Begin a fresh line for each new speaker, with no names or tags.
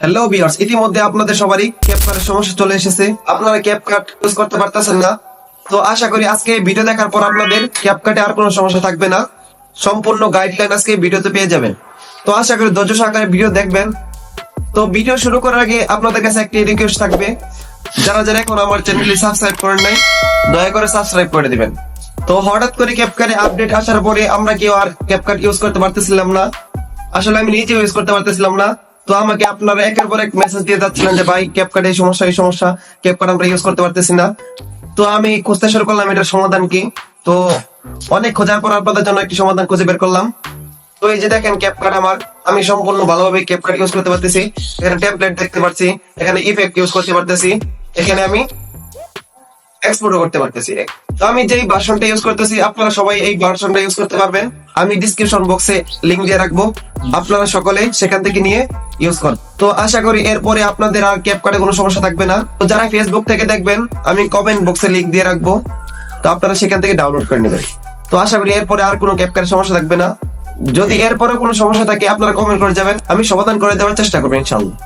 Hello viewers ইতিমধ্যে আপনাদের সবারই ক্যাপকাটের সমস্যা চলে এসেছে। আপনারা ক্যাপকাট ইউজ করতে পারতেছেন না। তো আশা করি আজকে ভিডিও দেখার পর আপনাদের ক্যাপকাটে আর কোনো সমস্যা থাকবে না। সম্পূর্ণ গাইডলাইন আজকে ভিডিওতে পেয়ে যাবেন। তো আশা করি ধৈর্য সহকারে ভিডিও দেখবেন। তো ভিডিও শুরু করার আগে আপনাদের কাছে একটি রিকোয়েস্ট থাকবে। যারা যারা এখন আমার চ্যানেলটি সাবস্ক্রাইব করেন নাই, দয়া করে সাবস্ক্রাইব করে দিবেন। তো হঠাৎ করে ক্যাপকাটে আপডেট আসার পরে আমরা কেউ আর ক্যাপকাট ইউজ করতে পারতেছিলাম না। আসলে আমি নিজে ইউজ করতে পারতেছিলাম না। তো আমাকে আপনারা একের পর এক মেসেজ দিয়ে যাচ্ছিলেন যে, ভাই ক্যাপকাট এই সমস্যা এই সমস্যা ক্যাপকাট আমরা ইউজ করতে পারতেছি না। তো আমি খুঁজতে শুরু করলাম এটার সমাধান কি। তো অনেক খোঁজার পর আপনাদের জন্য একটি সমাধান খুঁজে বের করলাম। তো এই যে দেখেন ক্যাপকাট আমার, আমি সম্পূর্ণ ভালোভাবে ক্যাপকাট ইউজ করতে পারতেছি। এখানে টেমপ্লেট দেখতে পাচ্ছি এখানে ইফেক্ট ইউজ করতে পারতেছি। এখানে আমি এক্সপোর্টও করতে পারতেছি। তো আমি যেই ভার্সনটা ইউজ করতেছি, আপনারা সবাই এই ভার্সনটা ইউজ করতে পারবেন। আমি ডিসক্রিপশন বক্সে লিংক দিয়ে রাখব। আপনারা সকলে সেখান থেকে নিয়ে ইউজ কর তো আশা করি এরপরে আপনাদের আর ক্যাপ কার্ডে কোনো সমস্যা থাকবে না। তো যারা ফেসবুক থেকে দেখবেন, আমি কমেন্ট বক্সে লিংক দিয়ে রাখব। তো আপনারা সেখান থেকে ডাউনলোড করে নেবেন। তো আশা করি এরপরে আর কোনো ক্যাপ কার্ডের সমস্যা থাকবে না। যদি এরপরে কোনো সমস্যা থাকে, আপনারা কমেন্ট করে যাবেন। আমি সমাধান করে দেওয়ার চেষ্টা করব ইনশাল্লাহ